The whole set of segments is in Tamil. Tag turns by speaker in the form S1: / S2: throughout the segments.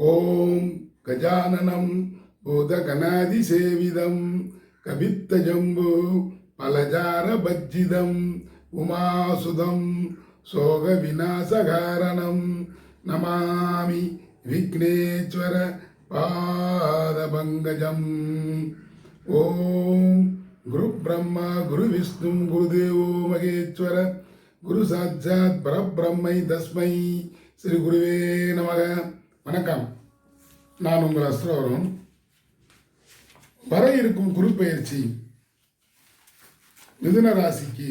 S1: ஓம் கஜானனம் பூதகணாதிசேவிதம் கவித்தஜம்பு பலஜார பஜ்ஜிதம் உமாசுதம் சோக விநாசகாரணம் நமாமி விக்னேஸ்வர பாதபங்கஜம். ஓம் குரு பிரம்மா குரு விஷ்ணு குருதேவோ மகேஸ்வர குரு சாட்சாத் பரபிரம்மை தஸ்மை. ஸ்ரீ குருவே நமக. வணக்கம். நான் உங்கள் அஸ்ரோரும் வர இருக்கும் குரு பயிற்சி மிதுன ராசிக்கு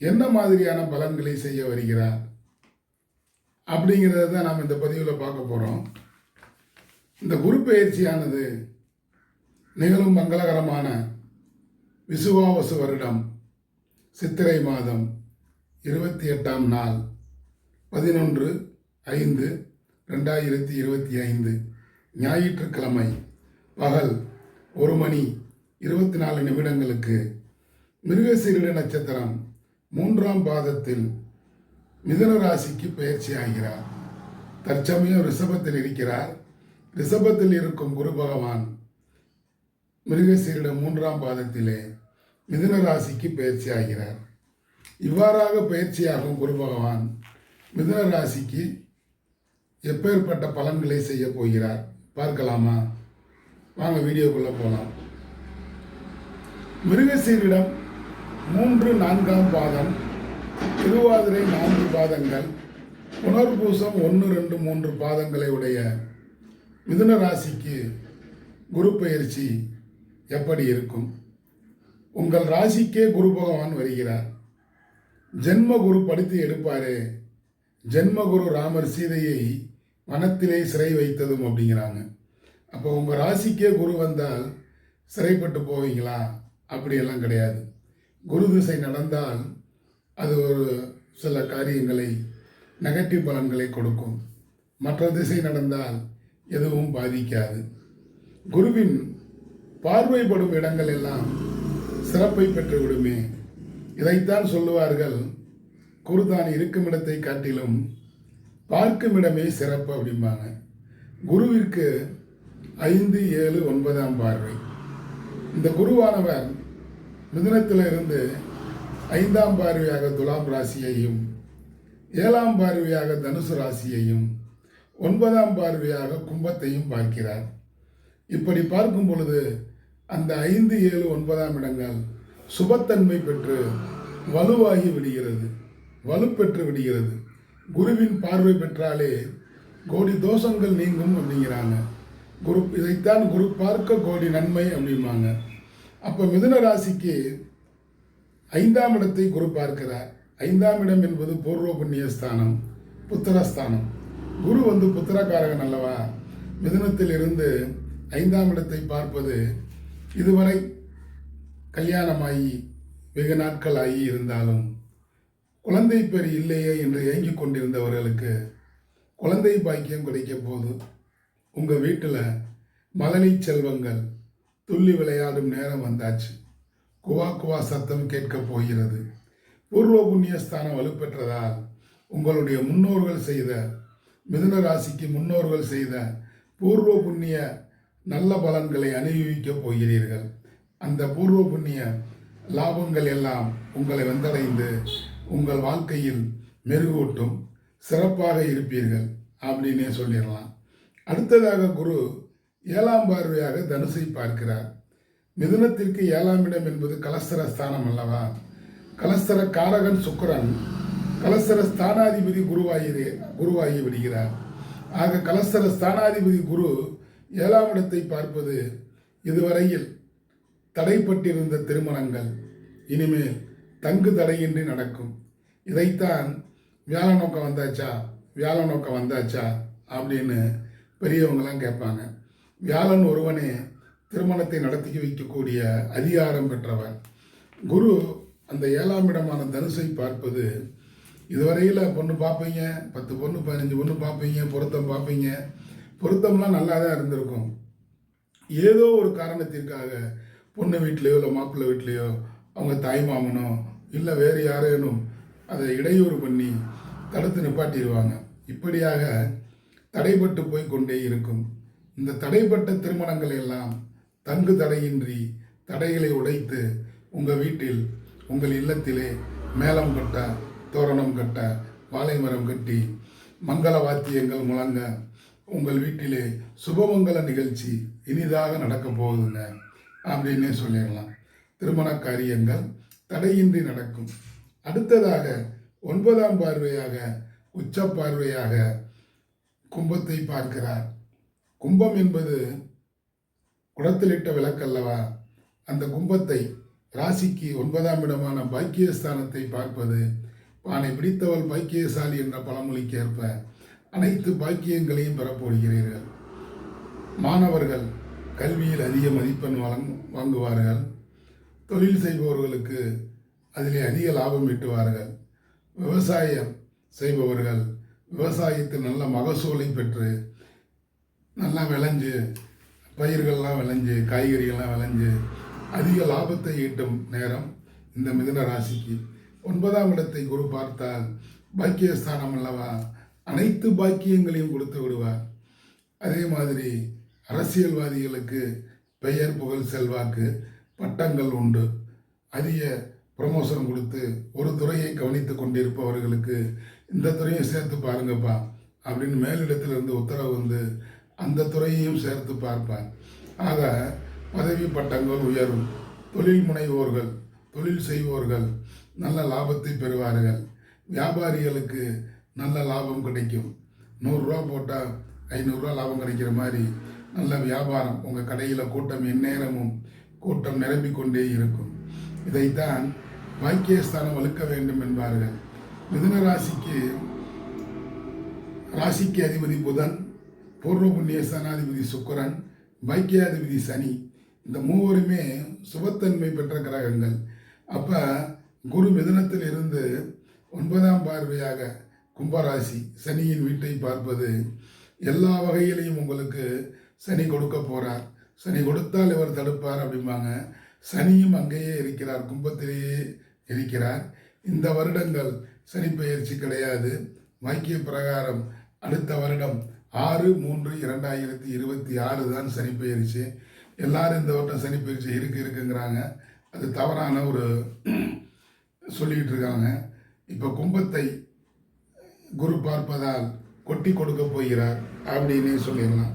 S1: என்ன மாதிரியான பலன்களை செய்ய வருகிறார் அப்படிங்கிறத தான் நாம் இந்த பதிவில் பார்க்க போகிறோம் இந்த குரு பயிற்சியானது நிகழும் மங்களகரமான விசுவாவசு வருடம் சித்திரை மாதம் இருபத்தி எட்டாம் நாள் பதினொன்று ஐந்து ரெண்டாயிரத்தி இருபத்தி ஐந்து ஞாயிற்றுக்கிழமை பகல் ஒரு மணி இருபத்தி நாலு நிமிடங்களுக்கு மிருகசீரிட நட்சத்திரம் மூன்றாம் பாதத்தில் மிதுன ராசிக்கு பயிற்சி ஆகிறார் தற்சமயம் ரிஷபத்தில் இருக்கிறார். ரிஷபத்தில் இருக்கும் குரு பகவான் மிருகசீரிட மூன்றாம் பாதத்திலே மிதுன ராசிக்கு பயிற்சி ஆகிறார் இவ்வாறாக பயிற்சியாகும் குரு பகவான் மிதுன ராசிக்கு எப்பேற்பட்ட பலன்களை செய்ய போகிறார்? பார்க்கலாமா? வாங்க வீடியோக்குள்ளே போகலாம் மிருகசீரிடம் மூன்று நான்காம் பாதம் திருவாதிரை நான்கு பாதங்கள் புனர்பூசம் ஒன்று ரெண்டு மூன்று பாதங்களை உடைய மிதுன ராசிக்கு குரு பயிற்சி எப்படி இருக்கும்? உங்கள் ராசிக்கே குரு பகவான் வருகிறார். ஜென்ம குரு படித்து எடுப்பாரே. ஜென்ம குரு ராமர் சீதையை வனத்திலே சிறை வைத்ததும் அப்படிங்கிறாங்க. அப்போ உங்கள் ராசிக்கே குரு வந்தால் சிறைப்பட்டு போவீங்களா? அப்படியெல்லாம் கிடையாது. குரு திசை நடந்தால் அது ஒரு சில காரியங்களை நெகட்டிவ் பலன்களை கொடுக்கும். மற்ற திசை நடந்தால் எதுவும் பாதிக்காது. குருவின் பார்வைப்படும் இடங்கள் எல்லாம் சிறப்பை பெற்று விடுமே இதைத்தான் சொல்லுவார்கள் குருதான் இருக்கும் இடத்தை காட்டிலும் பார்க்கும் இடமே சிறப்பு அப்படிம்பாங்க. குருவிற்கு ஐந்து ஏழு ஒன்பதாம் பார்வை. இந்த குருவானவர் மிதனத்தில் இருந்து ஐந்தாம் பார்வையாக துலாம் ராசியையும் ஏழாம் பார்வையாக தனுசு ராசியையும் ஒன்பதாம் பார்வையாக கும்பத்தையும் பார்க்கிறார். இப்படி பார்க்கும் பொழுது அந்த ஐந்து ஏழு ஒன்பதாம் இடங்கள் சுபத்தன்மை பெற்று வலுவாகி விடுகிறது. வலுப்பெற்று விடுகிறது. குருவின் பார்வை பெற்றாலே கோடி தோஷங்கள் நீங்கும் அப்படிங்கிறாங்க. குரு இதைத்தான் குரு பார்க்க கோடி நன்மை அப்படிம்பாங்க. அப்போ மிதுன ராசிக்கு ஐந்தாம் இடத்தை குரு பார்க்கிறார். ஐந்தாம் இடம் என்பது பூர்வ புண்ணிய ஸ்தானம் புத்திரஸ்தானம் குரு வந்து புத்திரக்காரகன் அல்லவா? மிதுனத்தில் இருந்து ஐந்தாம் இடத்தை பார்ப்பது இதுவரை கல்யாணமாகி வெகு நாட்கள் ஆகி இருந்தாலும் குழந்தை பேர் இல்லையே என்று ஏங்கிக் கொண்டிருந்தவர்களுக்கு குழந்தை பாக்கியம் கிடைக்க போது உங்கள் வீட்டில் மழலை செல்வங்கள் துள்ளி விளையாடும் நேரம் வந்தாச்சு. குவா குவா சத்தம் கேட்கப் போகிறது. பூர்வ புண்ணியஸ்தானம் வலுப்பெற்றதால் உங்களுடைய முன்னோர்கள் செய்த மிதுன ராசிக்கு முன்னோர்கள் செய்த பூர்வ புண்ணிய நல்ல பலன்களை அனுபவிக்கப் போகிறீர்கள். அந்த பூர்வ புண்ணிய லாபங்கள் எல்லாம் உங்களை வந்தடைந்து உங்கள் வாழ்க்கையில் மெருகூட்டும் சிறப்பாக இருப்பீர்கள் அப்படின்னே சொல்லிடலாம். அடுத்ததாக குரு ஏழாம் பார்வையாக தனுசை பார்க்கிறார். மிதுனத்திற்கு ஏழாம் இடம் என்பது கலஸ்தர ஸ்தானம் அல்லவா? கலஸ்தர காரகன் சுக்கரன் கலஸ்தர ஸ்தானாதிபதி குருவாகி குருவாகி விடுகிறார். ஆக கலஸ்தர ஸ்தானாதிபதி குரு ஏழாம் இடத்தை பார்ப்பது இதுவரையில் தடைப்பட்டிருந்த திருமணங்கள். இனிமேல் தங்கு தடையின்றி நடக்கும். இதைத்தான் வியாழ நோக்கம் வந்தாச்சா? வியாழ நோக்கம் வந்தாச்சா? அப்படின்னு பெரியவங்களாம் கேட்பாங்க. வியாழன் ஒருவனே திருமணத்தை நடத்தி வைக்கக்கூடிய அதிகாரம் பெற்றவன். குரு அந்த ஏழாம் இடமான தனுசை பார்ப்பது இதுவரையில் பொண்ணு பார்ப்பீங்க பத்து பொண்ணு பதினஞ்சு பொண்ணு பார்ப்பீங்க பொருத்தம் பார்ப்பீங்க. பொருத்தம்லாம் நல்லா தான் இருந்திருக்கும். ஏதோ ஒரு காரணத்திற்காக பொண்ணு வீட்லேயோ இல்லை மாப்பிள்ளை வீட்லேயோ அவங்க தாய் மாமனோ இல்லை வேறு யாரேனும் அதை இடையூறு பண்ணி தடுத்து நிப்பாட்டிடுவாங்க. இப்படியாக தடைபட்டு போய் கொண்டே இருக்கும். இந்த தடைப்பட்ட திருமணங்கள் எல்லாம் தங்கு தடையின்றி தடைகளை உடைத்து உங்கள் வீட்டில் உங்கள் இல்லத்திலே மேளம் கட்ட தோரணம் கட்ட வாழை மரம் கட்டி மங்கள வாத்தியங்கள் முழங்க உங்கள் வீட்டிலே சுபமங்கல நிகழ்ச்சி இனிதாக நடக்கப் போகுதுங்க. அப்படின்னே சொல்லிடலாம். திருமண காரியங்கள் தடையின்றி நடக்கும். அடுத்ததாக ஒன்பதாம் பார்வையாக உச்ச பார்வையாக கும்பத்தை பார்க்கிறார். கும்பம் என்பது குடத்திலிட்ட விளக்கல்லவா? அந்த கும்பத்தை ராசிக்கு ஒன்பதாம் இடமான பாக்கியஸ்தானத்தை பார்ப்பது பானை பிடித்தவள் பாக்கியசாலி என்ற பழமொழிக்கு ஏற்ப அனைத்து பாக்கியங்களையும் பெறப்போகிறீர்கள் மாணவர்கள் கல்வியில் அதிக மதிப்பெண் வழங் வாங்குவார்கள். தொழில் செய்பவர்களுக்கு அதிலே அதிக லாபம் ஈட்டுவார்கள். விவசாயம் செய்பவர்கள் விவசாயத்தில் நல்ல மகசூலை பெற்று நல்லா விளைஞ்சு பயிர்கள்லாம் விளைஞ்சு காய்கறிகள்லாம் விளைஞ்சு அதிக லாபத்தை ஈட்டும் நேரம் இந்த மிதுன ராசிக்கு. ஒன்பதாம் இடத்தை குரு பார்த்தால் பாக்கியஸ்தானம் அல்லவா? அனைத்து பாக்கியங்களையும் கொடுத்து விடுவார். அதே மாதிரி அரசியல்வாதிகளுக்கு பெயர் புகழ் செல்வாக்கு பட்டங்கள் உண்டு. அதிக ப்ரமோஷன் கொடுத்து ஒரு துறையை கவனித்து கொண்டிருப்பவர்களுக்கு இந்த துறையும் சேர்த்து பாருங்கப்பா அப்படின்னு மேலிடத்திலிருந்து உத்தரவு வந்து அந்த துறையையும் சேர்த்து பார்ப்பார். ஆக பதவி பட்டங்கள் உயரும். தொழில் முனைவோர்கள் தொழில் செய்வோர்கள் நல்ல லாபத்தை பெறுவார்கள். வியாபாரிகளுக்கு நல்ல லாபம் கிடைக்கும். நூறுரூவா போட்டால் ஐநூறுரூவா லாபம் கிடைக்கிற மாதிரி நல்ல வியாபாரம். உங்கள் கடையில் கூட்டம் எந்நேரமும் கூட்டம் நிரம்பிக் கொண்டே இருக்கும். இதைத்தான் பாக்கியஸ்தானம் வலுக்க வேண்டும் என்பார்கள். மிதுன ராசிக்கு ராசிக்கு அதிபதி புதன் பூர்வ புண்ணிய ஸ்தானாதிபதி சுக்கரன் பாக்கியாதிபதி சனி. இந்த மூவருமே சுபத்தன்மை பெற்ற கிரகங்கள். அப்போ குரு மிதனத்தில் இருந்து ஒன்பதாம் பார்வையாக கும்பராசி சனியின் வீட்டை பார்ப்பது எல்லா வகையிலையும் உங்களுக்கு சனி கொடுக்க போகிறார் சனி கொடுத்தால் இவர் தடுப்பார் அப்படிம்பாங்க. சனியும் அங்கேயே இருக்கிறார். கும்பத்திலேயே இருக்கிறார். இந்த வருடங்கள் சனி பயிற்சி கிடையாது. வாக்கிய பிரகாரம் அடுத்த வருடம் ஆறு மூன்று இரண்டாயிரத்தி இருபத்தி ஆறு தான் சனி பயிற்சி எல்லாரும் இந்த வருடம் சனி பயிற்சி இருக்கு இருக்குங்கிறாங்க. அது தவறான ஒரு சொல்லிக்கிட்டு இருக்காங்க. இப்போ கும்பத்தை குரு பார்ப்பதால் கொட்டி கொடுக்க போகிறார் அப்படின்னே சொல்லிடலாம்.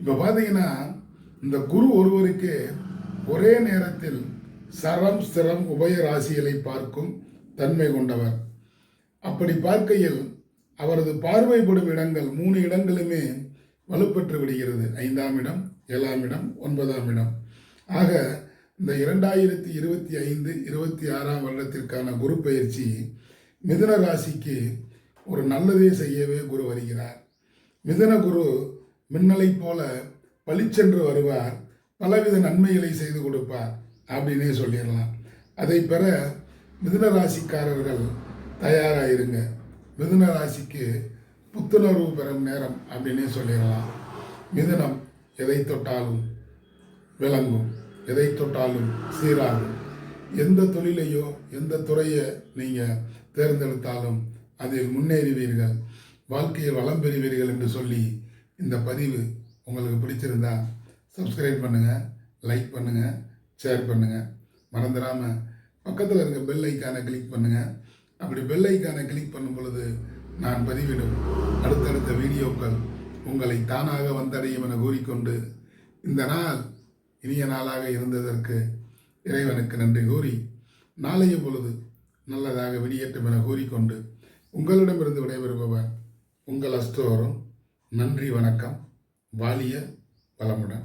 S1: இப்போ பார்த்தீங்கன்னா இந்த குரு ஒருவருக்கு ஒரே நேரத்தில் சரம் ஸ்திரம் உபய ராசிகளை பார்க்கும் தன்மை கொண்டவர். அப்படி பார்க்கையில் அவரது பார்வைப்படும் இடங்கள் மூணு இடங்களுமே வலுப்பெற்று விடுகிறது. ஐந்தாம் இடம் ஏழாம் இடம் ஒன்பதாம் இடம். ஆக இந்த இரண்டாயிரத்தி இருபத்தி ஐந்து இருபத்தி ஆறாம் வருடத்திற்கான குரு பயிற்சி மிதுன ராசிக்கு ஒரு நல்லதே செய்யவே குரு வருகிறார். மிதுன குரு மின்னலை போல பளிச்சென்று வருவார் பலவித நன்மைகளை செய்து கொடுப்பார். அப்படின்னே சொல்லிடலாம். அதை பெற மிதுன ராசிக்காரர்கள் தயாராகிருங்க மிதுன ராசிக்கு புத்துணர்வு பெறும் நேரம் அப்படின்னே சொல்லிடலாம். மிதுனம் எதை தொட்டாலும் விளங்கும் எதை தொட்டாலும் சீராகும். எந்த தொழிலையோ எந்த துறையை நீங்கள் தேர்ந்தெடுத்தாலும் அதில் முன்னேறுவீர்கள். வாழ்க்கையில் வளம் பெறுவீர்கள் என்று சொல்லி இந்த பதிவு உங்களுக்கு பிடிச்சிருந்தா சப்ஸ்கிரைப் பண்ணுங்கள் லைக் பண்ணுங்கள் ஷேர் பண்ணுங்கள் மறந்துடாமல் பக்கத்தில் இருக்க பெல் ஐக்கானை கிளிக் பண்ணுங்கள் அப்படி பெல் ஐக்கானை கிளிக் பண்ணும் பொழுது நான் பதிவிடும். அடுத்தடுத்த வீடியோக்கள் உங்களை தானாக வந்தடையும் என கூறிக்கொண்டு இந்த நாள் இனிய நாளாக இருந்ததற்கு இறைவனுக்கு நன்றி கூறி நாளைய பொழுது நல்லதாக வெளியேற்றும் என கூறிக்கொண்டு உங்களிடமிருந்து விடைபெறுபவர் உங்கள் அஸ்தோரும் நன்றி வணக்கம். வாலிய வளமுடன்.